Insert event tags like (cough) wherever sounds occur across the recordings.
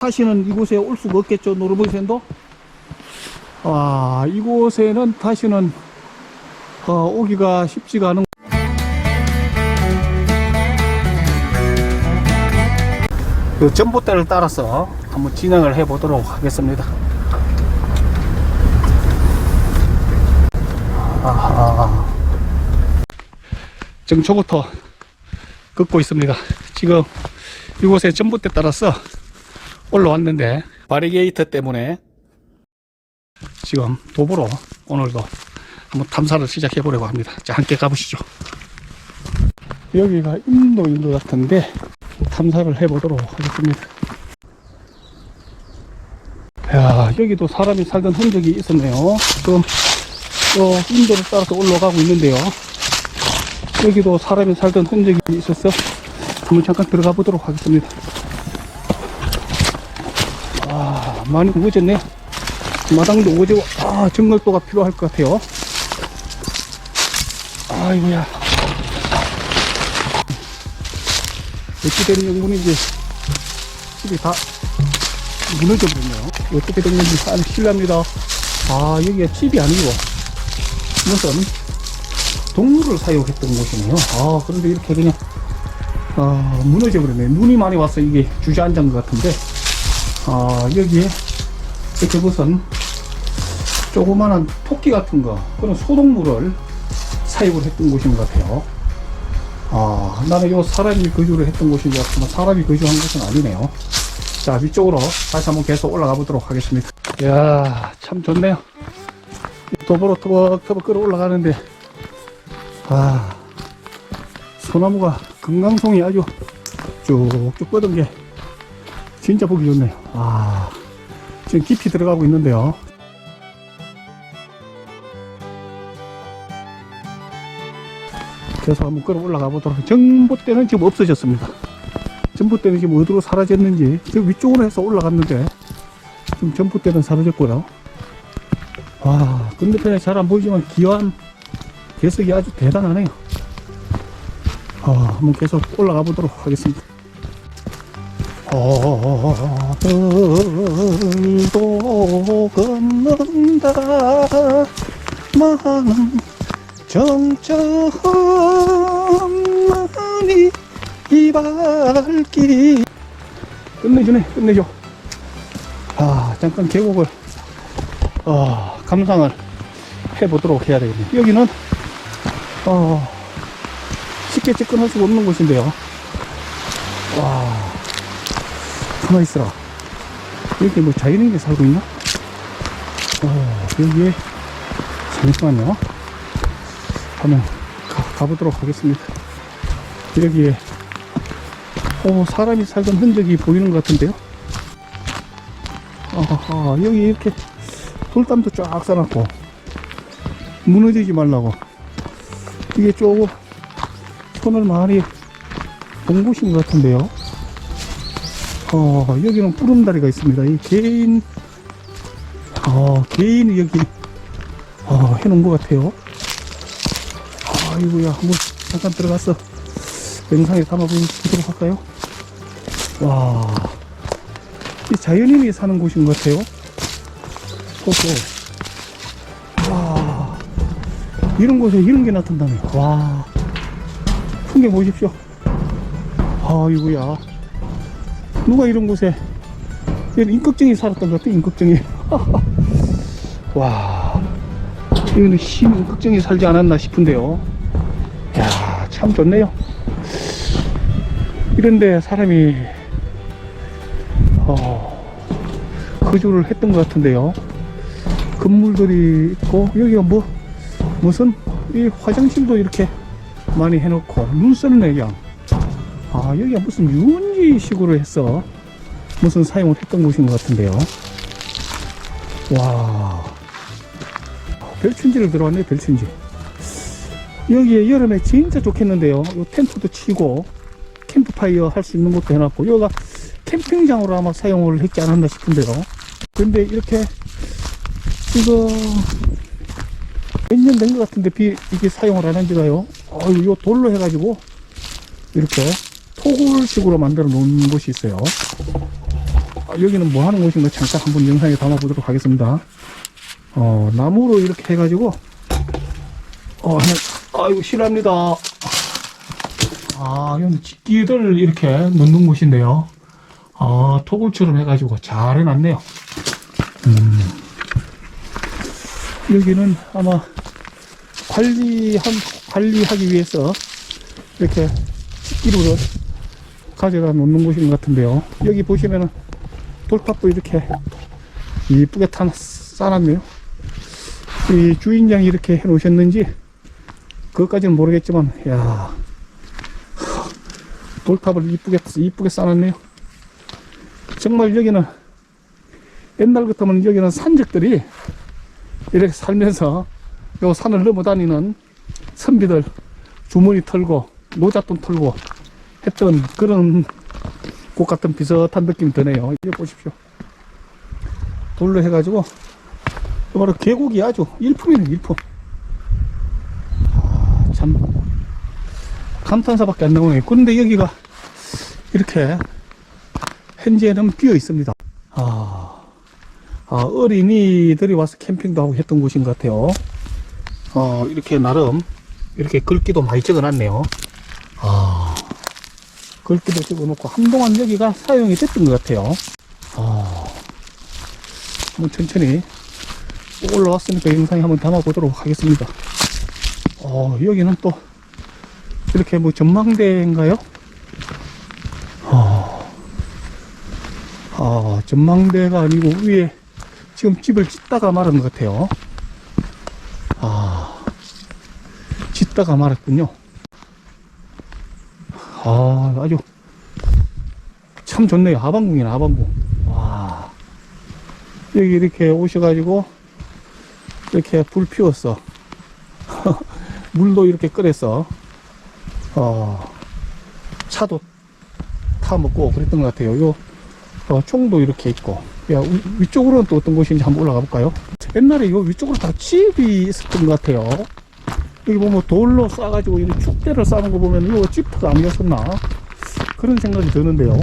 다시는 이곳에 올 수가 없겠죠, 노르보이센도? 아, 이곳에는 다시는 어, 오기가 쉽지가 않은 그 전봇대를 따라서 한번 진행을 해 보도록 하겠습니다. 아하. 정초부터 긋고 있습니다. 지금 이곳에 전봇대 따라서 올라왔는데 바리게이터 때문에 지금 도보로 오늘도 한번 탐사를 시작해 보려고 합니다. 자, 함께 가보시죠. 여기가 인도인 것 같은데 탐사를 해 보도록 하겠습니다. 야, 여기도 사람이 살던 흔적이 있었네요. 지금 또 인도를 따라서 올라가고 있는데요. 여기도 사람이 살던 흔적이 있어서 한번 잠깐 들어가 보도록 하겠습니다. 아, 많이 우거졌네요. 마당도 우거지고, 아, 정갈도가 필요할 것 같아요. 아이고야. 어찌 된 영문인지 집이 다 무너져 버렸네요. 어떻게 된 건지 참 실례합니다. 아, 여기가 집이 아니고 무슨 동물을 사육했던 곳이네요. 아, 그런데 이렇게 그냥 아, 무너져 버렸네. 눈이 많이 와서 이게 주저앉은 것 같은데 아, 여기에 이렇게 무슨 조그마한 토끼 같은 거 그런 소동물을 사육을 했던 곳인 것 같아요. 아, 나는 요 사람이 거주를 했던 곳인 줄 알았지만 사람이 거주한 곳은 아니네요. 자, 위쪽으로 다시 한번 계속 올라가 보도록 하겠습니다. 이야, 참 좋네요. 이 도보로 터벅터벅 끌어 올라가는데, 아, 소나무가 금강송이 아주 쭉쭉 뻗은 게 진짜 보기 좋네요. 아, 지금 깊이 들어가고 있는데요. 그래서 한번 끌어 올라가 보도록 하겠습니다. 전봇대는 지금 없어졌습니다. 전봇대는 지금 어디로 사라졌는지 저 위쪽으로 해서 올라갔는데 지금 전봇대는 사라졌고요. 와 건너편에 잘 안 보이지만 기완 개석이 아주 대단하네요. 아, 한번 계속 올라가 보도록 하겠습니다. 어들도 걷는다. 많은 정적만이 이 발길 끝내주네 끝내줘. 아 잠깐 계곡을 어, 감상을 해보도록 해야 되겠네. 여기는 어, 쉽게 접근할 수가 없는 곳인데요. 와 가만히 있어라 여기 뭐 자연인이 살고 있나? 어, 여기에 잠시만요 한번 가, 가보도록 하겠습니다. 여기에 어, 사람이 살던 흔적이 보이는 것 같은데요. 아하, 여기 이렇게 돌담도 쫙 쌓아놨고 무너지지 말라고 이게 조금 손을 많이 본 곳인 것 같은데요. 어, 여기는 뿌름다리가 있습니다. 이 개인 어, 개인이 여기 어, 해놓은 것 같아요. 아이고야 한번 잠깐 들어가서 영상에 담아보도록 할까요? 와, 이 자연인이 사는 곳인 것 같아요. 그렇죠. 와, 이런 곳에 이런 게 나타나네. 와, 풍경 보십시오. 아이고야, 누가 이런 곳에 이런 임꺽정이 살았던 것 같아, 임꺽정이. (laughs) 와, 이거는 신 임꺽정이 살지 않았나 싶은데요. 야, 참 좋네요. 이런데 사람이 어, 거주를 했던 것 같은데요. 건물들이 있고 여기가 뭐 무슨 이 화장실도 이렇게 많이 해놓고 눈썰 내경. 아 여기가 무슨 유원지식으로 해서 무슨 사용을 했던 곳인 것 같은데요. 와 별춘지를 들어왔네 별춘지. 여기에 여름에 진짜 좋겠는데요. 요 텐트도 치고 캠프파이어 할 수 있는 것도 해놨고 여기가 캠핑장으로 아마 사용을 했지 않았나 싶은데요. 근데 이렇게 이거 몇 년 된 것 같은데 비 이게 사용을 안 한 지가요. 어유 요 돌로 해가지고 이렇게 토굴식으로 만들어 놓은 곳이 있어요. 아, 여기는 뭐 하는 곳인가 잠깐 한번 영상에 담아 보도록 하겠습니다. 어, 나무로 이렇게 해가지고, 어, 아이고, 실합니다. 아, 여기 집기를 이렇게 넣는 곳인데요. 아, 토굴처럼 해가지고 잘 해놨네요. 음. 여기는 아마 관리한, 관리하기 위해서 이렇게 집기를 가져다 놓는 곳인 것 같은데요. 여기 보시면은 돌탑도 이렇게 이쁘게 타 쌓아놨네요. 이 주인장이 이렇게 해 놓으셨는지 그것까지는 모르겠지만, 야 돌탑을 이쁘게, 이쁘게 쌓아놨네요. 정말 여기는 옛날 같으면 여기는 산적들이 이렇게 살면서 요 산을 넘어 다니는 선비들 주머니 털고 노잣돈 털고 했던 그런 곳 같은 비슷한 느낌이 드네요. 이거 보십시오. 돌로 해가지고 바로 계곡이 아주 일품이네 일품. 아, 참 감탄사밖에 안 나오네요. 그런데 여기가 이렇게 현재는 비어 있습니다. 아, 아, 어린이들이 와서 캠핑도 하고 했던 곳인 것 같아요. 어, 이렇게 나름 이렇게 글귀도 많이 적어 놨네요. 아, 글귀도 적어 놓고 한동안 여기가 사용이 됐던 것 같아요. 아, 한번 천천히 올라왔으니까 영상에 한번 담아 보도록 하겠습니다. 어, 여기는 또 이렇게 뭐 전망대인가요? 아, 아, 전망대가 아니고 위에 지금 집을 짓다가 말은 것 같아요. 아, 짓다가 말았군요. 아, 아주 참 좋네요. 하반궁이네, 하반궁. 와, 여기 이렇게 오셔가지고 이렇게 불 피웠어. (laughs) 물도 이렇게 끓여서 어, 차도 타 먹고 그랬던 것 같아요. 요 어, 총도 이렇게 있고. 야, 위, 위쪽으로는 또 어떤 곳인지 한번 올라가 볼까요? 옛날에 요 위쪽으로 다 집이 있었던 것 같아요. 여기 보면 돌로 싸가지고 이 축대를 싸는 거 보면 이거 집터가 아니었었나? 그런 생각이 드는데요.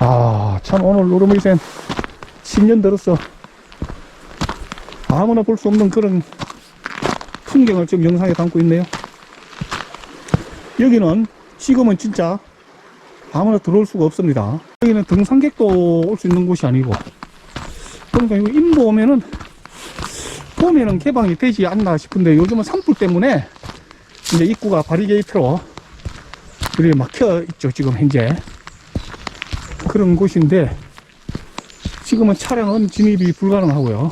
아, 참 오늘 노르미센 10년 들었어. 아무나 볼 수 없는 그런 풍경을 지금 영상에 담고 있네요. 여기는 지금은 진짜 아무나 들어올 수가 없습니다. 여기는 등산객도 올 수 있는 곳이 아니고 그러니까 이거 인도 오면은 봄에는 개방이 되지 않나 싶은데 요즘은 산불 때문에 이제 입구가 바리게이트로 이렇게 막혀 있죠 지금 현재 그런 곳인데 지금은 차량은 진입이 불가능하고요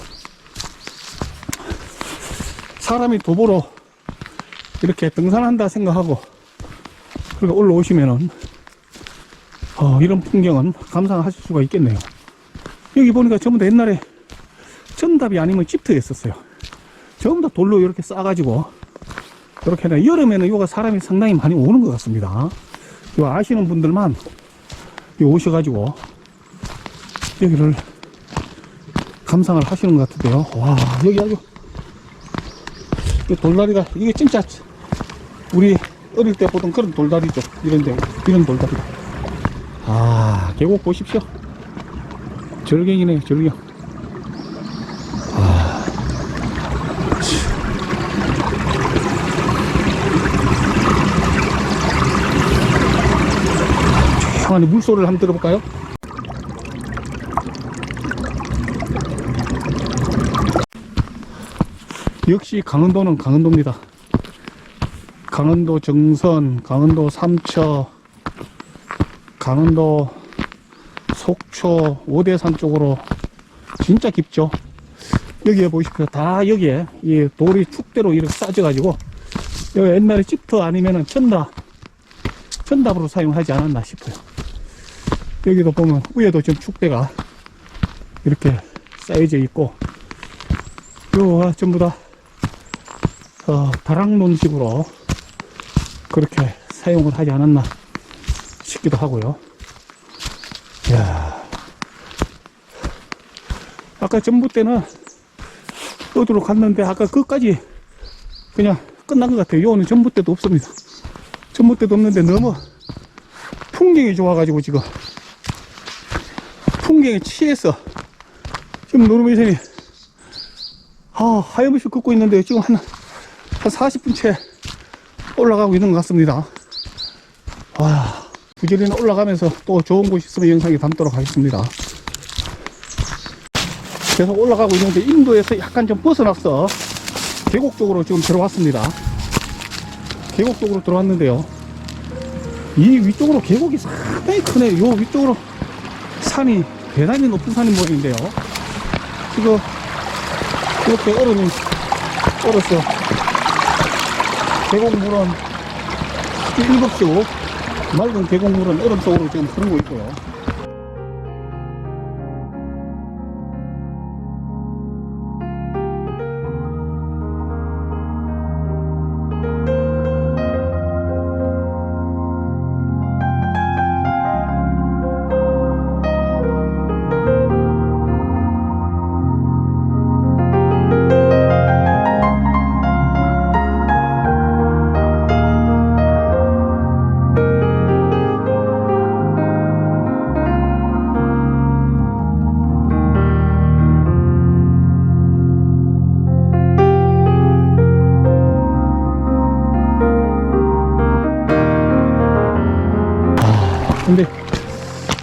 사람이 도보로 이렇게 등산한다 생각하고 그렇게 올라오시면은 어, 이런 풍경은 감상하실 수가 있겠네요. 여기 보니까 전부 다 옛날에 전답이 아니면 집터였었어요. 전부 다 돌로 이렇게 싸가지고 이렇게 해 여름에는 요가 사람이 상당히 많이 오는 것 같습니다. 요 아시는 분들만 요 오셔가지고 여기를 감상을 하시는 것 같은데요. 와 여기 아주 이 돌다리가 이게 진짜 우리 어릴 때 보던 그런 돌다리죠. 이런데 이런 돌다리. 아 계곡 보십시오. 절경이네요. 절경. 참. 조용한 물소리를 한번 들어볼까요? 역시 강원도는 강원도입니다. 강원도 정선, 강원도 삼처, 강원도 속초, 오대산 쪽으로 진짜 깊죠. 여기에 보십시오. 다 여기에 이 돌이 축대로 이렇게 싸져가지고 여기 옛날에 집터 아니면은 천답, 천답으로 사용하지 않았나 싶어요. 여기도 보면 위에도 지금 축대가 이렇게 쌓여져 있고 요가 전부 다 어, 다락론식으로 그렇게 사용을 하지 않았나 싶기도 하고요. 이야. 아까 전부 때는 어디로 갔는데 아까 끝까지 그냥 끝난 것 같아요. 요거는 전부 때도 없습니다. 전부 때도 없는데 너무 풍경이 좋아가지고 지금 풍경에 취해서 지금 노르메이선이 아, 하염없이 걷고 있는데 지금 한, 한 40분 채 올라가고 있는 것 같습니다. 와, 부지런히 올라가면서 또 좋은 곳이 있으면 영상에 담도록 하겠습니다. 계속 올라가고 있는데 인도에서 약간 좀 벗어났어. 계곡 쪽으로 지금 들어왔습니다. 계곡 쪽으로 들어왔는데요. 이 위쪽으로 계곡이 상당히 크네요. 요 위쪽으로 산이 대단히 높은 산인 모양인데요. 지금 이렇게 얼음이 얼었어. 계곡물은 일곱 수 맑은 계곡물은 얼음 속으로 지금 흐르고 있고요.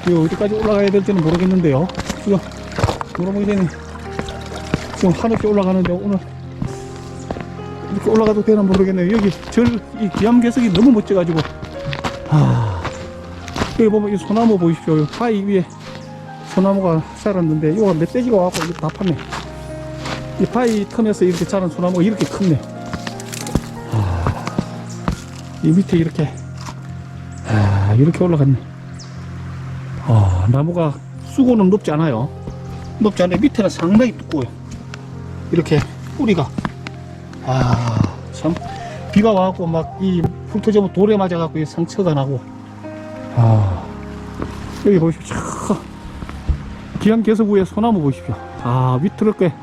이거 어디까지 올라가야 될지는 모르겠는데요. 지금 노르모이는 지금 한없이 올라가는데 오늘 이렇게 올라가도 되나 모르겠네요. 여기 절, 이 기암괴석이 너무 멋져가지고 아 여기 보면 이 소나무 보십시오. 이 바위 위에 소나무가 자랐는데 이거 멧돼지가 와갖고 이거 다 팠네. 이 바위 틈에서 이렇게 자란 소나무가 이렇게 큽네. 아, 이 밑에 이렇게 아, 이렇게 올라갔네. 아, 나무가 수고는 높지 않아요. 높지 않아요. 밑에는 상당히 두꺼워요. 이렇게 뿌리가. 아, 참. 비가 와갖고 막이 훑어지면 돌에 맞아갖고 이 상처가 나고. 아, 여기 보십시오. 기암 개서구의 소나무 보십시오. 아, 밑으로 꽤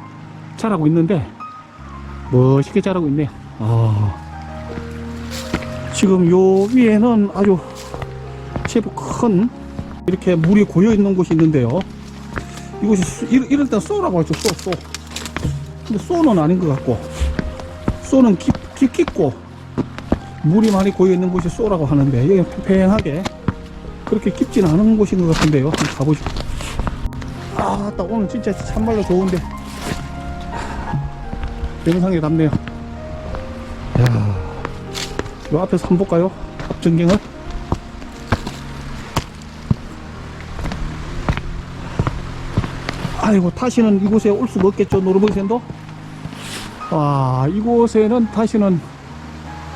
자라고 있는데, 멋있게 자라고 있네요. 아, 지금 요 위에는 아주 제법 큰 이렇게 물이 고여 있는 곳이 있는데요. 이곳이 수- 이럴, 이럴 땐 쏘라고 하죠. 쏘, 쏘. 근데 쏘는 아닌 것 같고, 쏘는 깊, 깊, 깊고, 물이 많이 고여 있는 곳이 쏘라고 하는데, 여기 팽팽하게 그렇게 깊지는 않은 곳인 것 같은데요. 한번 가보죠. 아, 딱 오늘 진짜 참말로 좋은데, 영상에 담네요. 야, 요 앞에서 한번 볼까요? 전경을? 아이고 다시는 이곳에 올 수가 없겠죠 노르보이센도? 아 이곳에는 다시는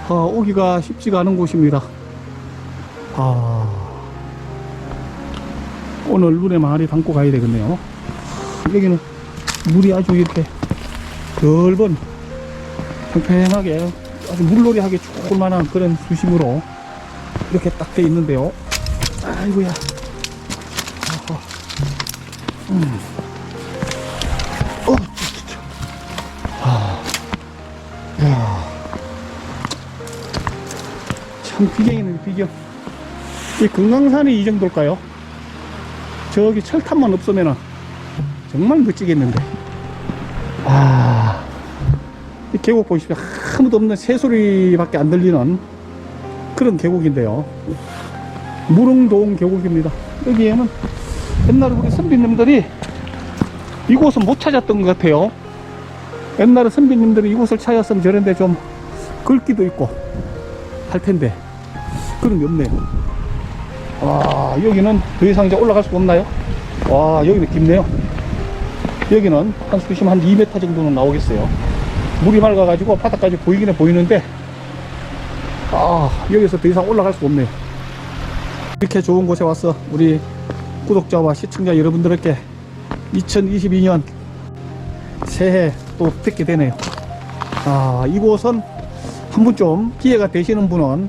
어, 오기가 쉽지가 않은 곳입니다. 아 오늘 눈에 많이 담고 가야 되겠네요. 여기는 물이 아주 이렇게 넓은 평평하게 아주 물놀이하기 좋을 만한 그런 수심으로 이렇게 딱 돼 있는데요. 아이고야. 음. 참 비경이네, 비경. 이 금강산이 이 정도일까요? 저기 철탑만 없으면은 정말 멋지겠는데. 아, 이 계곡 보십시오. 아무도 없는 새소리밖에 안 들리는 그런 계곡인데요. 무릉동 계곡입니다. 여기에는 옛날에 우리 선비님들이 이곳은 못 찾았던 것 같아요. 옛날에 선비님들이 이곳을 찾았으면 저런데 좀 글귀도 있고 할 텐데 그런 게 없네요. 와 여기는 더 이상 이제 올라갈 수가 없나요? 와 여기는 깊네요. 여기는 한 수심 한 2m 정도는 나오겠어요. 물이 맑아가지고 바닥까지 보이기는 보이는데 아 여기서 더 이상 올라갈 수가 없네요. 이렇게 좋은 곳에 와서 우리 구독자와 시청자 여러분들께 2022년 새해 또 뵙게 되네요. 아, 이곳은 한분좀 기회가 되시는 분은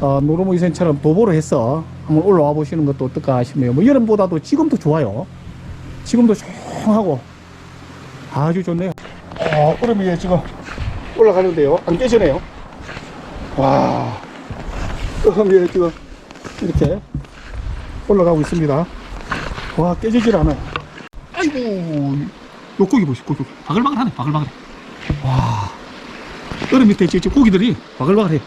어, 노르모 이센처럼 도보로 해서 한번 올라와 보시는 것도 어떨까 싶네요. 뭐 여름보다도 지금도 좋아요. 지금도 조용하고 아주 좋네요. 어, 얼음이 지금 올라가는데요. 안 깨지네요. 와, 얼음이 지금 이렇게 올라가고 있습니다. 와, 깨지질 않아요. 아이고, 요 고기 보시, 고기. 바글바글하네, 바글바글해. 와, 얼음 밑에 지금 고기들이 바글바글해.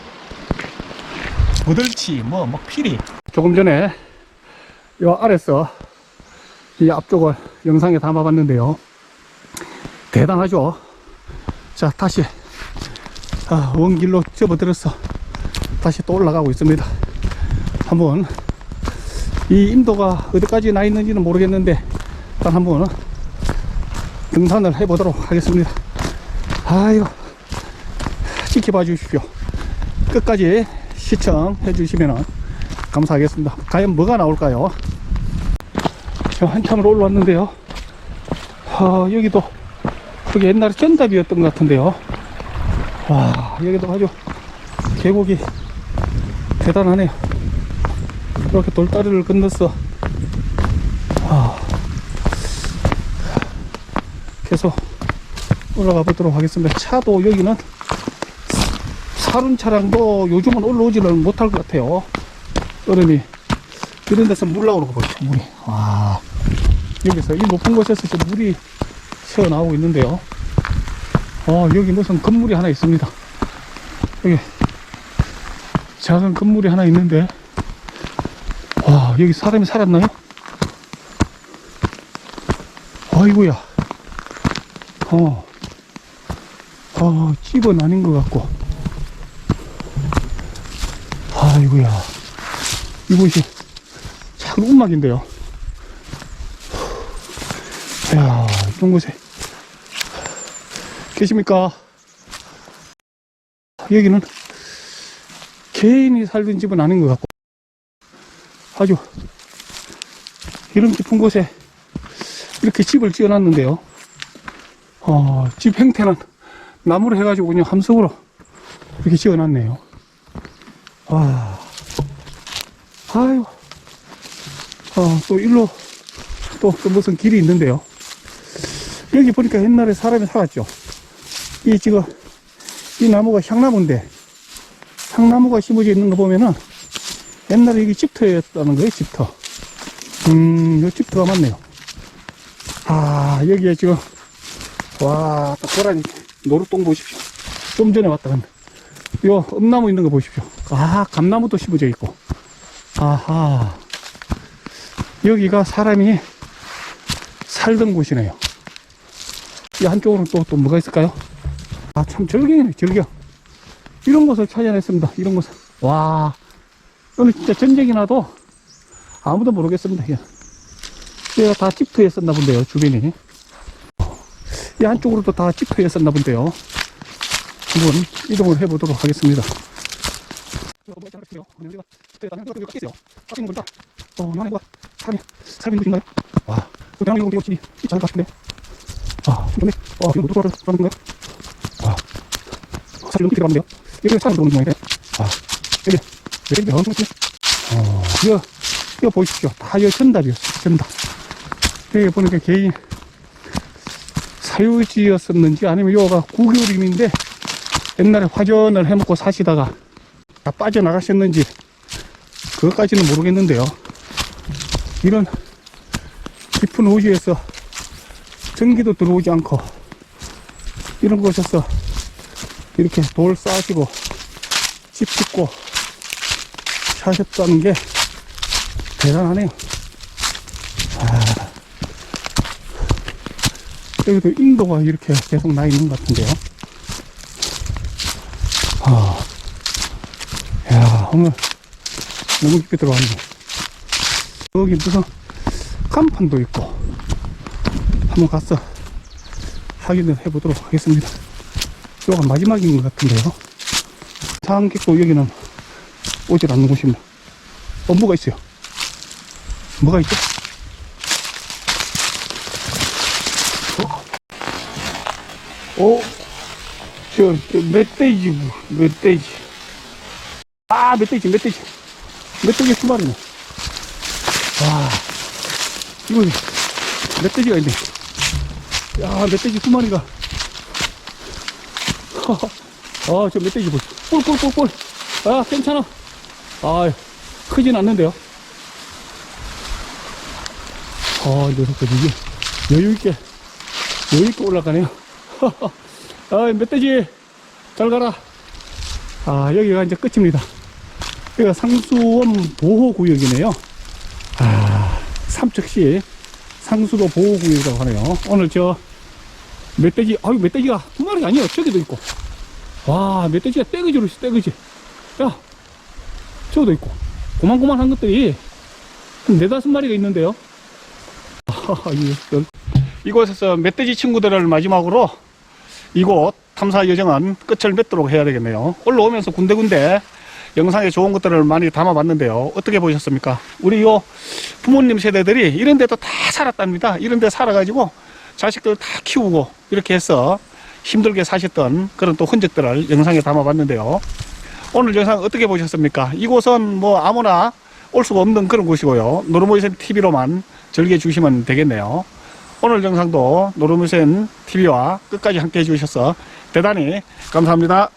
버들치, 뭐, 막 피리. 조금 전에 요 아래서 이 앞쪽을 영상에 담아봤는데요. 대단하죠? 자, 다시 아, 원길로 접어들어서 다시 또 올라가고 있습니다. 한번 이 인도가 어디까지 나 있는지는 모르겠는데 일단 한번 등산을 해보도록 하겠습니다. 아유 지켜봐 주십시오. 끝까지 시청해 주시면 감사하겠습니다. 과연 뭐가 나올까요? 저 한참을 올라왔는데요. 아, 여기도 그게 옛날에 전답이었던 것 같은데요. 와, 여기도 아주 계곡이 대단하네요. 이렇게 돌다리를 건너서 아, 계속 올라가 보도록 하겠습니다. 차도 여기는 사륜 차량도 요즘은 올라오지는 못할 것 같아요. 얼음이 이런 데서 물 나오는 거 보세요. 물이. 와. 여기서 이 높은 곳에서 지금 물이 새어 나오고 있는데요. 어, 여기 무슨 건물이 하나 있습니다. 여기 작은 건물이 하나 있는데, 와, 여기 사람이 살았나요? 아이고야. 어, 어, 집은 아닌 것 같고. 아이고야. 이곳이 작은 움막인데요. 이야, 이런 곳에 계십니까? 여기는 개인이 살던 집은 아닌 것 같고 아주 이런 깊은 곳에 이렇게 집을 지어놨는데요. 어, 집 형태는 나무로 해가지고 그냥 함석으로 이렇게 지어놨네요. 와, 아유, 어, 또 일로 또, 또 무슨 길이 있는데요. 여기 보니까 옛날에 사람이 살았죠. 이 지금 이 나무가 향나무인데 향나무가 심어져 있는 거 보면은 옛날에 이게 집터였다는 거예요, 집터. 음, 요 집터가 맞네요. 아, 여기에 지금 와, 딱 고라니 노릇동 보십시오. 좀 전에 왔다 근데 요 엄나무 있는 거 보십시오. 아, 감나무도 심어져 있고. 아하. 여기가 사람이 살던 곳이네요. 이 한쪽으로는 또, 또 뭐가 있을까요? 아, 참 절경이네, 절경. 이런 곳을 찾아냈습니다. 이런 곳을. 와, 오늘 진짜 전쟁이 나도 아무도 모르겠습니다. 여기가 다 집터였었나 본데요, 주변이. 이 한쪽으로도 다 집터였었나 본데요. 한번 이동을 해보도록 하겠습니다. 어, 그. 아, 근데, 와, 이거 모두 돌아가는 건가요? 와, 사실 너무 들어갔는데요? 여기 사람 들어오는 모양이네. 아, 어, 보니까 개인 사유지였었는지 아니면 요가 구교림인데 옛날에 화전을 해먹고 사시다가 다 빠져나가셨는지 그것까지는 모르겠는데요. 이런 깊은 호지에서 전기도 들어오지 않고 이런 곳에서 이렇게 돌 쌓으시고 집 짓고 사셨다는 게 대단하네요. 아, 여기도 인도가 이렇게 계속 나 있는 것 같은데요. 아, 야, 오늘 너무 깊게 들어왔네. 여기 무슨 간판도 있고 한번 가서 확인을 해보도록 하겠습니다. 여기가 마지막인 것 같은데요. 상객도 여기는 오질 않는 곳입니다. 어, 뭐가 있어요? 뭐가 있죠? 어? 어? 저, 저 멧돼지, 멧돼지. 아, 멧돼지, 멧돼지. 멧돼지 두 마리네. 와, 이거, 멧돼지가 있네. 야, 멧돼지 두 마리가. (laughs) 아, 저 멧돼지 보시. 꿀꿀꿀꿀. 아, 괜찮아. 아, 크진 않는데요. 어, 이 녀석들이 이게 여유있게, 여유있게 올라가네요. (laughs) 아, 멧돼지, 잘 가라. 아, 여기가 이제 끝입니다. 여기가 상수원 보호구역이네요. 아, 삼척시 상수도 보호구역이라고 하네요. 오늘 저, 멧돼지, 아유, 멧돼지가 두 마리가 아니에요. 저기도 있고. 와, 멧돼지가 떼그지로 있어, 떼그지. 야, 저기도 있고. 고만고만한 것들이 한 네다섯 마리가 있는데요. 이 열- 이곳에서 멧돼지 친구들을 마지막으로 이곳 탐사 여정은 끝을 맺도록 해야 되겠네요. 올라오면서 군데군데 영상에 좋은 것들을 많이 담아봤는데요. 어떻게 보셨습니까? 우리 요 부모님 세대들이 이런 데도 다 살았답니다. 이런 데 살아가지고 자식들 다 키우고 이렇게 해서 힘들게 사셨던 그런 또 흔적들을 영상에 담아봤는데요. 오늘 영상 어떻게 보셨습니까? 이곳은 뭐 아무나 올 수가 없는 그런 곳이고요. 노르모이센 TV로만 즐겨 주시면 되겠네요. 오늘 영상도 노르모이센 TV와 끝까지 함께 해주셔서 대단히 감사합니다.